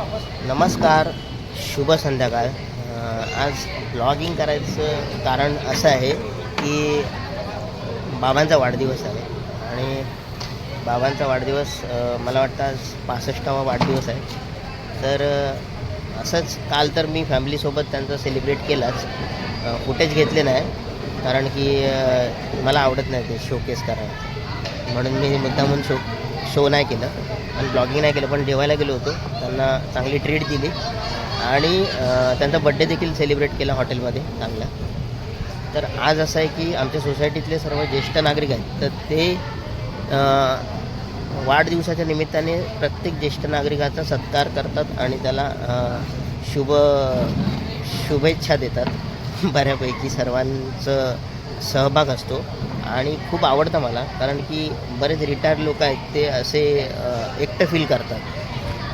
नमस्कार शुभ संध्याकाळ. आज ब्लॉगिंग करायचं कारण असं आहे की बाबांचा वाढदिवस आहे आणि बाबांचा वाढदिवस मला वाटतं आज पासष्टावा वाढदिवस आहे. तर असंच काल तर मी फॅमिलीसोबत त्यांचं सेलिब्रेट केलाच. फुटेज घेतले नाही कारण की मला आवडत नाही ते शोकेस करायचं म्हणून मी मुद्दामून शो शो नाही केलं. आणि ब्लॉगिंग नाही केलं पण जेवायला गेलो होतो. त्यांना चांगली ट्रीट दिली. आणि त्यांचा बड्डे देखील सेलिब्रेट केला हॉटेलमध्ये चांगला. तर आज असं आहे की आमच्या सोसायटीतले सर्व ज्येष्ठ नागरिक आहेत तर ते वाढदिवसाच्या निमित्ताने प्रत्येक ज्येष्ठ नागरिकाचा सत्कार करतात आणि त्याला शुभ शुभेच्छा देतात. बऱ्यापैकी सर्वांचं सहभाग असतो. आणि खूप आवडतं मला कारण की बरेच रिटायर्ड लोक आहेत ते असे एकटं फील करतात.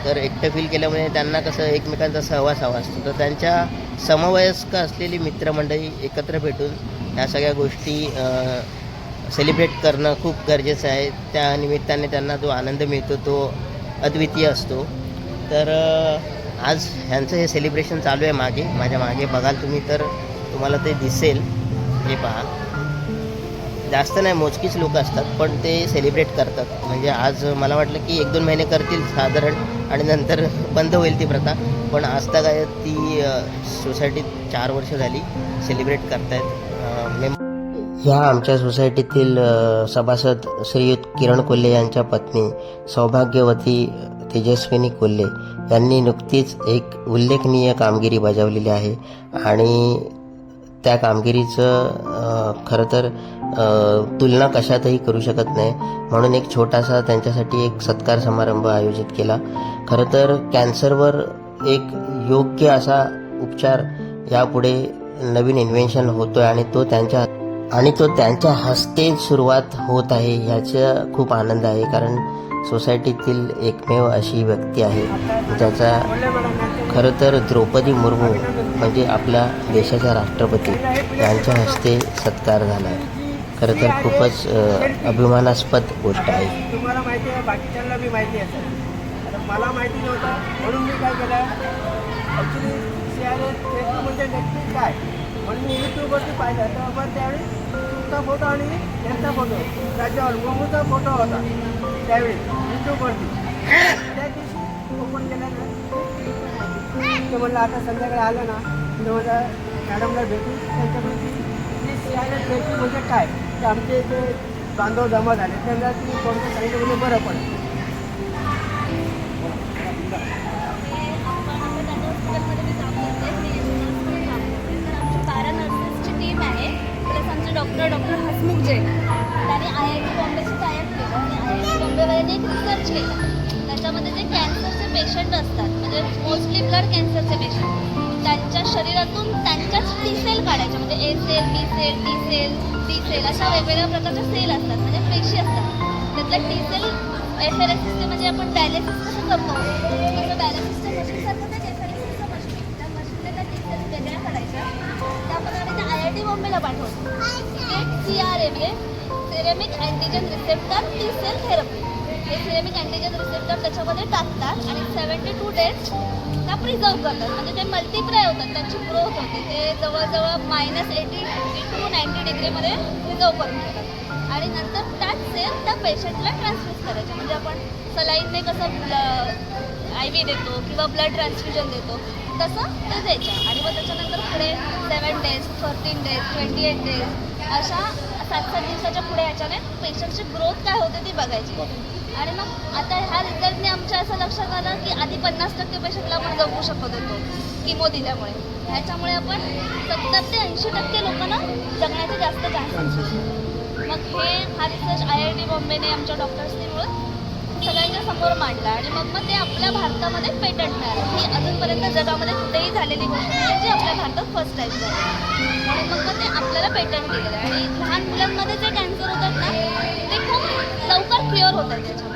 तर एकटं फील केल्यामुळे त्यांना कसं एकमेकांचा सहवास हवा असतो. तर त्यांच्या समवयस्क असलेली मित्रमंडळी एकत्र भेटून ह्या सगळ्या गोष्टी सेलिब्रेट करणं खूप गरजेचं आहे. त्या निमित्ताने त्यांना जो आनंद मिळतो तो अद्वितीय असतो. तर आज ह्यांचं हे सेलिब्रेशन चालू आहे मागे. माझ्या मागे बघाल तुम्ही तर तुम्हाला ते दिसेल. हे पहा. जास्त नाही मोजकीच लोक असतात पण ते सेलिब्रेट करतात. म्हणजे आज मला वाटलं की एक दोन महिने करतील साधारण आणि नंतर बंद होईल ती प्रथा. पण आजता काय ती सोसायटीत चार वर्ष झाली सेलिब्रेट करतायत. मेंबर ह्या आमच्या सोसायटीतील सभासद श्रीयुत किरण कोल्हे यांच्या पत्नी सौभाग्यवती तेजस्विनी कोल्हे यांनी नुकतीच एक उल्लेखनीय कामगिरी बजावलेली आहे. आणि त्या कामगिरीचं खरं तर तुलना कशातही करू शकत नाही. म्हणून एक छोटासा त्यांच्यासाठी एक सत्कार समारंभ आयोजित केला. खरं तर कॅन्सरवर एक योग्य असा उपचार यापुढे नवीन इन्व्हेन्शन होतोय आणि तो त्यांच्या आणि तो त्यांच्या हस्ते सुरुवात होत आहे ह्याचा खूप आनंद आहे. कारण सोसायटीतील एकमेव अशी व्यक्ती आहे. ज्याचा खरं तर द्रौपदी मुर्मू म्हणजे आपल्या देशाच्या राष्ट्रपती यांच्या हस्ते सत्कार झाला आहे. खरं तर खूपच अभिमानास्पद गोष्ट आहे. तुम्हाला माहिती आहे बाकीच्यांना बी माहिती असेल आता मला माहिती नव्हतं म्हणून मी काय केलं ॲक्च्युली फेसबुक म्हणजे नक्की काय? म्हणून मी यूट्यूबवरती पाहिलं. तर आपण त्यावेळी तुमचा फोटो आणि त्यांचा फोटो त्याच्यावर मोमूचा फोटो होता. त्यावेळी यूट्यूबवरती त्या दिवशी ओपन केलं ना म्हणलं आता संध्याकाळी आलं ना तर मॅडमला भेटून त्यांच्याकडून ती सी आर एस म्हणजे काय? की आमचे जे बांधव जमा झाले. त्यांना तुम्ही कोणतं सांगितलं म्हणजे बरं पडेल. टीम आहे प्लस आमचे डॉक्टर डॉक्टर हसमुख जैन त्याने आय आय टी बॉम्बेशी टायअप केलं आणि आय आय टी बॉम्बेवाल्याने एक रिसर्च केला त्याच्यामध्ये जे कॅन्सरचे पेशंट असतात म्हणजे मोस्टली ब्लड कॅन्सरचे पेशंट त्यांच्या शरीरातून त्यांच्याच टी सेल काढायच्या म्हणजे A cell B cell T cell T cell अशा वेगवेगळ्या प्रकारच्या सेल असतात. म्हणजे पेशी असतात. त्यातल्या T cell F L S म्हणजे आपण डायलिसिस कसं करतो? तसं डायलिसिसच्या मशीनसारखं ते एफ एल मशीन त्या त्या टी सेल वेगळ्या काढायच्या. त्यामध्ये आम्ही त्या आय आय टी बॉम्बेला पाठवतो. सी आर ए म्हणजे ceramic antigen receptor T cell therapy हे सिरेमिक अँटीजन रिसेप्टर त्याच्यामध्ये टाकतात आणि सेवन्टी टू डेज त्या प्रिझर्व करतात. म्हणजे ते मल्टिप्लाय होतात त्यांची ग्रोथ होते. ते जवळजवळ मायनस एटी टू नाईन्टी डिग्रीमध्ये प्रिझर्व करून ठेवतात. आणि नंतर त्याच सेल त्या पेशंटला ट्रान्सफ्यूज करायचे. म्हणजे आपण सलाईनने कसं आय व्ही देतो किंवा ब्लड ट्रान्सफ्युजन देतो तसं ते द्यायचं. आणि मग त्याच्यानंतर पुढे seven days fourteen days twenty eight days अशा सात सात दिवसाच्या पुढे याच्याने पेशंटची ग्रोथ काय होते ती बघायची. आणि मग आता ह्या रिझल्टने आमच्या असं लक्षात आलं की आधी पन्नास टक्के पेशंटला आपण जगू शकत होतो किमो दिल्यामुळे. ह्याच्यामुळे आपण सत्तर ते ऐंशी टक्के लोकांना जगण्याचे जास्त चान्सेस मग हे हा रिसर्च आय आय टी बॉम्बेने आमच्या डॉक्टर्सनी मिळून सगळ्यांच्या समोर मांडला आणि मग मग ते आपल्या भारतामध्ये पेटंट मिळालं. ही अजूनपर्यंत जगामध्ये कुठेही झालेली गोष्ट नाही जी आपल्या भारतात फर्स्ट टाईम झाली म्हणून मग मग ते आपल्याला पेटंट दिलेलं आहे. आणि लहान मुलांमध्ये जे कॅन्सर होतात ना ते खूप लवकर क्लिअर होतात त्याच्यामुळे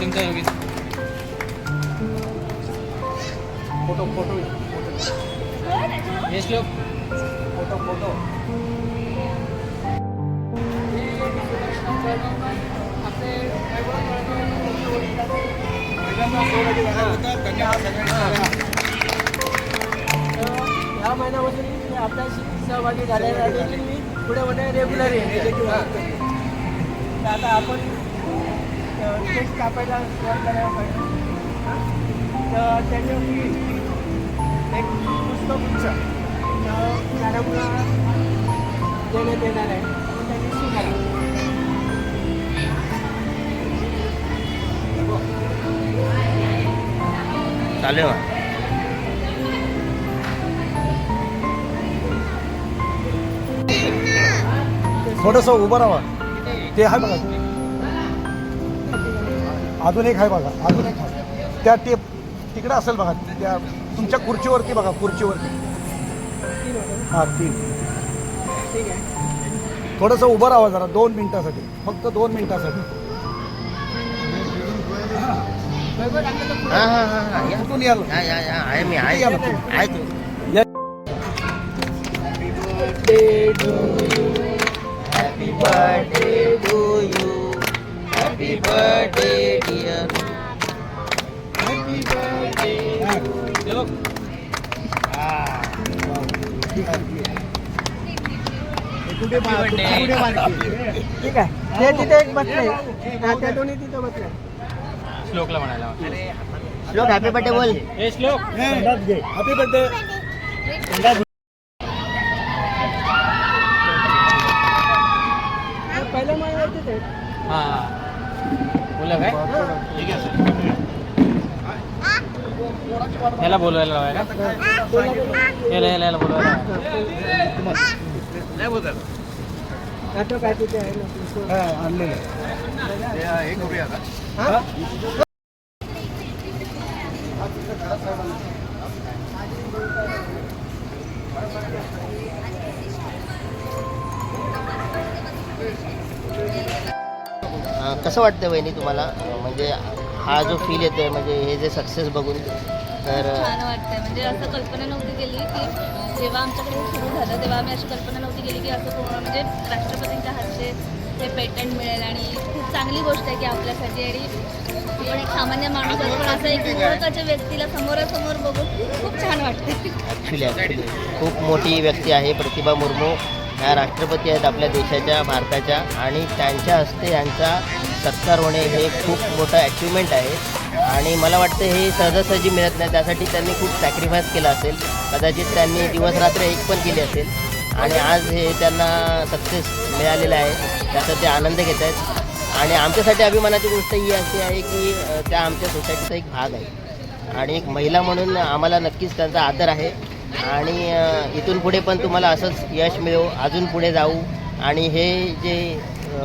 तुमच्या योगी फोटो फोटो येस लोक फोटो फोटो ह्या महिन्यामध्ये आपल्याशी सहभागी झाल्यासाठी पुढे मध्ये रेग्युलर येते म्हणजे तर आता आपण केक कापायला सुरुवात करायला पाहिजे. तर त्याच्यावरती एक पुष्पगुच्छ तर मॅडमला देण्यात येणार आहे त्यांनी स्वीकारा चालेल थोडंसं उभं राहा. ते आहे बघा. अजून एक आहे बघा अजून एक आहे त्या टेप तिकडं असेल बघा त्या तुमच्या खुर्चीवरती बघा खुर्चीवरती. हां तीन. थोडंसं उभं राहा जरा दोन मिनिटासाठी. फक्त दोन मिनिटासाठी. हां हां हां हां कुठून याल? आहे मी या ना तू. आहे तू या happy birthday to you happy birthday dear ठीक आहे. ते तिथे एक बसले. त्या दोन्ही तिथे बसले. श्लोकला म्हणायला श्लोक हॅपी बर्थडे बोल. हे श्लोक. हॅपी बर्थडे हा, पहिल्या महिन्यात तिथे हां. बोला काय? ठीक आहे याला बोलवायला लावाय का? याला याला याला बोलवायला लावा. आता. काय तिथे आहे ना आणलेलं हा? अं, कसं वाटतं वहिनी तुम्हाला? म्हणजे हा जो फील येतोय म्हणजे हे जे सक्सेस बघून तर छान वाटतंय. म्हणजे असं कल्पना नव्हती केली की जेव्हा आमच्याकडे हे सुरू झालं तेव्हा आम्ही अशी कल्पना नव्हती केली की असं पूर्ण म्हणजे राष्ट्रपतींच्या हातचे हे पेटंट मिळेल. आणि खूप चांगली गोष्ट आहे की आपल्यासाठी. आणि आपण एक सामान्य माणूस पण असं एक महत्त्वाच्या व्यक्तीला समोरासमोर बघून खूप छान वाटते ॲक्च्युली ॲक्च्युली खूप मोठी व्यक्ती आहे प्रतिभा मुर्मू. ह्या राष्ट्रपती आहेत आपल्या देशाच्या भारताच्या आणि त्यांच्या हस्ते यांचा सत्कार होणे हे खूप मोठं अचिव्हमेंट आहे. आणि मला वाटतं हे सहजासहजी मिळत नाही त्यासाठी त्यांनी खूप सॅक्रिफाईस केलं असेल. कदाचित त्यांनी दिवसरात्र एक पण केली असेल. आणि आज हे त्यांना सक्सेस मिळालेलं आहे त्याचा ते आनंद घेत आहेत. आणि आमच्यासाठी अभिमानाची गोष्ट ही अशी आहे की त्या आमच्या सोसायटीचा एक भाग आहे. आणि एक महिला म्हणून आम्हाला नक्कीच त्यांचा आदर आहे. आणि इथून पुढे पण तुम्हाला असंच यश मिळो अजून पुढे जाऊ. आणि हे जे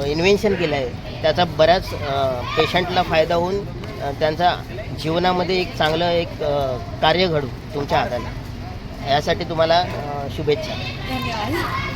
इन्व्हेन्शन केलं आहे त्याचा बऱ्याच पेशंटला फायदा होऊन त्यांचा जीवनामध्ये एक चांगलं एक कार्य घडू तुमच्या हाताने. यासाठी तुम्हाला शुभेच्छा. धन्यवाद.